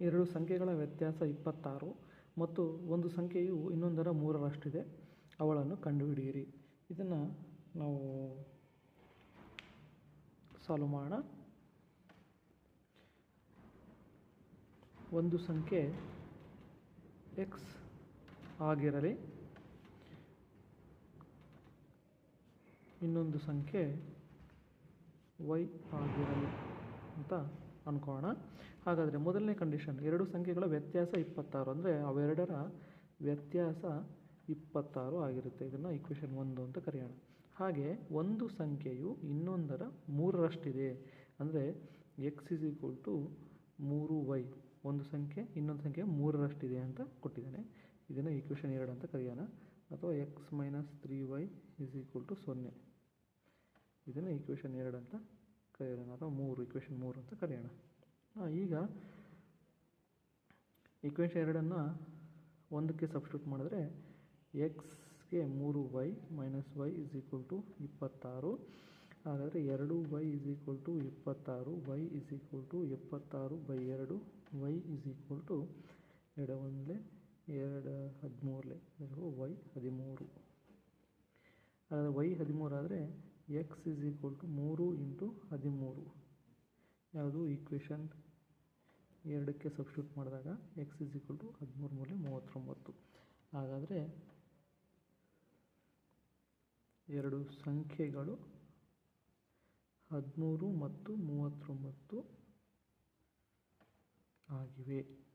ಎರಡು ಸಂಖ್ಯೆಗಳ ವ್ಯತ್ಯಾಸ ಇಪ್ಪತ್ತಾರು ಮತ್ತು ಒಂದು ಸಂಖ್ಯೆಯು ಇನ್ನೊಂದರ ಮೂರರಷ್ಟಿದೆ. ಅವಳನ್ನು ಕಂಡುಹಿಡಿಯಿರಿ. ಇದನ್ನು ನಾವು ಸಾಲ್ವ್ ಮಾಡೋಣ. ಒಂದು ಸಂಖ್ಯೆ ಎಕ್ಸ್ ಆಗಿರಲಿ. ಇನ್ನೊಂದು ಸಂಖ್ಯೆ ವೈ ಆಗಿರಲಿ ಅಂತ ಅನ್ಕೋಣ. ಹಾಗಾದರೆ ಮೊದಲನೇ ಕಂಡೀಷನ್ ಎರಡು ಸಂಖ್ಯೆಗಳ ವ್ಯತ್ಯಾಸ ಇಪ್ಪತ್ತಾರು ಅಂದರೆ ಅವೆರಡರ ವ್ಯತ್ಯಾಸ ಇಪ್ಪತ್ತಾರು ಆಗಿರುತ್ತೆ. ಇದನ್ನು ಇಕ್ವೇಷನ್ ಒಂದು ಅಂತ ಕರೆಯೋಣ. ಹಾಗೆ ಒಂದು ಸಂಖ್ಯೆಯು ಇನ್ನೊಂದರ ಮೂರರಷ್ಟಿದೆ. ಅಂದರೆ ಎಕ್ಸ್ ಇಸ್ ಈಕ್ವಲ್ ಟು ಮೂರು ವೈ ಒಂದು ಸಂಖ್ಯೆ, ಇನ್ನೊಂದು ಸಂಖ್ಯೆ ಮೂರರಷ್ಟಿದೆ ಅಂತ ಕೊಟ್ಟಿದ್ದಾನೆ. ಇದನ್ನು ಈಕ್ವೇಷನ್ ಎರಡು ಅಂತ ಕರೆಯೋಣ. ಅಥವಾ X minus three Y is equal to ಸೊನ್ನೆ. ಇದನ್ನು ಈಕ್ವೇಷನ್ ಎರಡು ಅಂತ ಕರೆಯೋಣ ಅಥವಾ ಮೂರು ಇಕ್ವೇಷನ್ ಮೂರು ಅಂತ ಕರೆಯೋಣ. ಈಗ ಇಕ್ವೇಷನ್ ಎರಡನ್ನು ಒಂದಕ್ಕೆ ಸಬ್ಸ್ಟ್ಯೂಟ್ ಮಾಡಿದ್ರೆ ಎಕ್ಸ್ಗೆ ಮೂರು Y minus Y is equal to ಇಪ್ಪತ್ತಾರು. ಹಾಗಾದರೆ ಎರಡು ವೈ ಇಸ್ ಈಕ್ವಲ್ ಟು ಇಪ್ಪತ್ತಾರು ವೈ ಇಸ್ ಈಕ್ವಲ್ ಟು ಎಪ್ಪತ್ತಾರು ಬೈ ಎರಡು ವೈ ಇಸ್ ಈಕ್ವಲ್ ಟು ಎರಡು ಒಂದಲೇ ಎರಡು ಹದಿಮೂರಲೆ ವೈ ಹದಿಮೂರು. ಹಾಗಾದರೆ ವೈ ಹದಿಮೂರು ಆದರೆ ಎಕ್ಸ್ ಇಸ್ ಈಕ್ವಲ್ ಟು ಮೂರು ಇಂಟು ಹದಿಮೂರು. ಯಾವುದು ಈಕ್ವೇಷನ್ ಎರಡಕ್ಕೆ ಸಬ್ಸ್ಟ್ಯೂಟ್ ಮಾಡಿದಾಗ ಎಕ್ಸ್ ಇಸ್ ಈಕ್ವಲ್ ಟು ಹದಿಮೂರು ಮೂಲೆ ಮೂವತ್ತೊಂಬತ್ತು. ಹಾಗಾದರೆ ಎರಡು ಸಂಖ್ಯೆಗಳು ಹದಿಮೂರು ಮತ್ತು ಮೂವತ್ತೊಂಬತ್ತು ಆಗಿವೆ.